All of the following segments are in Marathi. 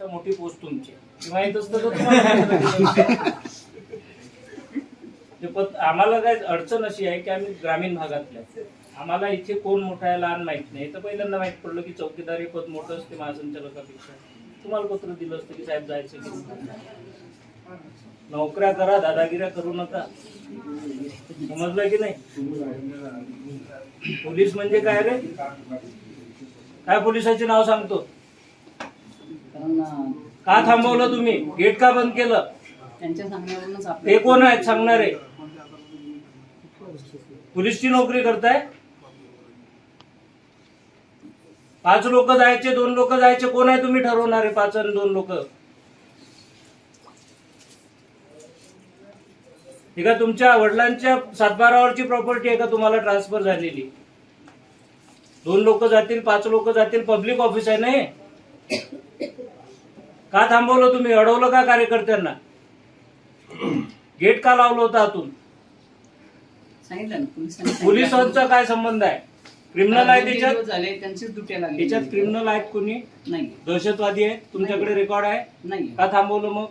मोठी पोस्ट तुमची. माहीत असतं तर तुम्हाला ते म्हणजे पत- आम्हाला काय अडचण अशी आहे की आम्ही ग्रामीण भागातल्या आम्हाला इथे कोण मोठा आहे लहान माहीत नाही. तर पहिल्यांदा माहीत पडलं की चौकीदारी पद मोठं असते महासंचालकापेक्षा. तुम्हाला पत्र दिलं असतं की साहेब जायचं की नोकऱ्या करा दादागिऱ्या करू नका. समजलं की नाही? पोलीस म्हणजे काय रे? काय पोलिसाचे नाव सांगतो? कारण का थांबवलं तुम्ही? गेट का बंद केलं? त्यांच्या सांगण्यावरूनच ते कोण आहेत? सांगणारे पोलीसची नोकरी करताय? पाच लोक जायचे दोन लोक जायचे. कोण आहे तुम्ही ठरवणारे? पाच आणि दोन लोक. हे का तुमच्या वडिलांच्या सातबारावरची प्रॉपर्टी आहे का? तुम्हाला ट्रान्सफर झालेली. दोन लोक जातील पाच लोक जातील. पब्लिक ऑफिस आहे ना का थांबवलं तुम्ही? अडवलं का कार्यकर्त्यांना? गेट का लावलं होतं आतून? सांगितलं ना पोलिसांनी सांगितलं. पोलिसांचा काय संबंध आहे? क्रिमिनल आहे त्याच्यात? झाले त्यांचीच लागली. त्याच्यात क्रिमिनल आहेत कोणी? नाही. दहशतवादी आहे तुमच्याकडे रेकॉर्ड आहे? नाही. का थांबवलं मग?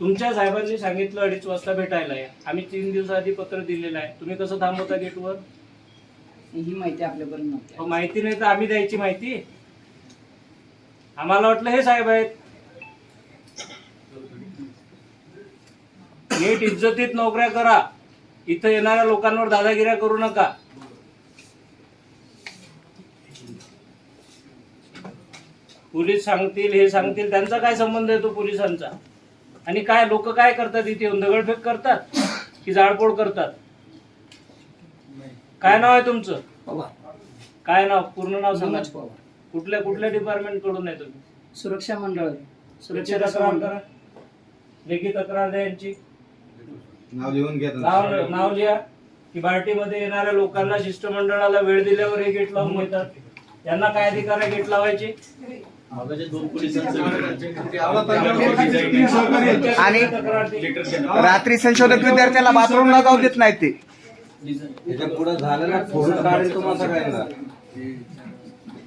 तुमच्या साहेबांनी सांगितलं अडीच वाजता भेटायला या. आम्ही तीन दिवसाआधी पत्र दिलेलं आहे. तुम्ही कसं थांबवता गेटवर? ही माहिती आपल्यापर्यंत नव्हती. अहो, माहिती नाही तर आम्ही द्यायची माहिती? आम्हाला वाटलं हे साहेब आहेत. नीट इज्जतीत नोकऱ्या करा. इथं येणाऱ्या लोकांवर दादागिऱ्या करू नका. पोलीस सांगतील हे सांगतील त्यांचा काय संबंध येतो पोलिसांचा? आणि काय लोक काय करतात इथे? येऊन दगडफेक करतात? की जाळपोळ करतात? काय नाव आहे तुमचं? काय नाव? पूर्ण नाव सांगा. कुठल्या कुठल्या डिपार्टमेंटकडून आहे तुम्ही? सुरक्षा मंडळ. सुरक्षा तक्रार करा. लेखी तक्रार द्या यांची. नाव लिहून घ्या नाव नाव लिहा की बार्टीमध्ये येणाऱ्या लोकांना शिष्टमंडळाला वेळ दिल्यावर हे गेट लावून घेतात यांना काय अधिकार आहे गेट लावायचे? आणि तक्रार दे. रात्री संशोधक विद्यार्थ्याला बाथरूमला जाऊ देत नाही ते. त्याच्या पुढे झालं ना फोडून काढेल तुम्हाला सगळ्यांना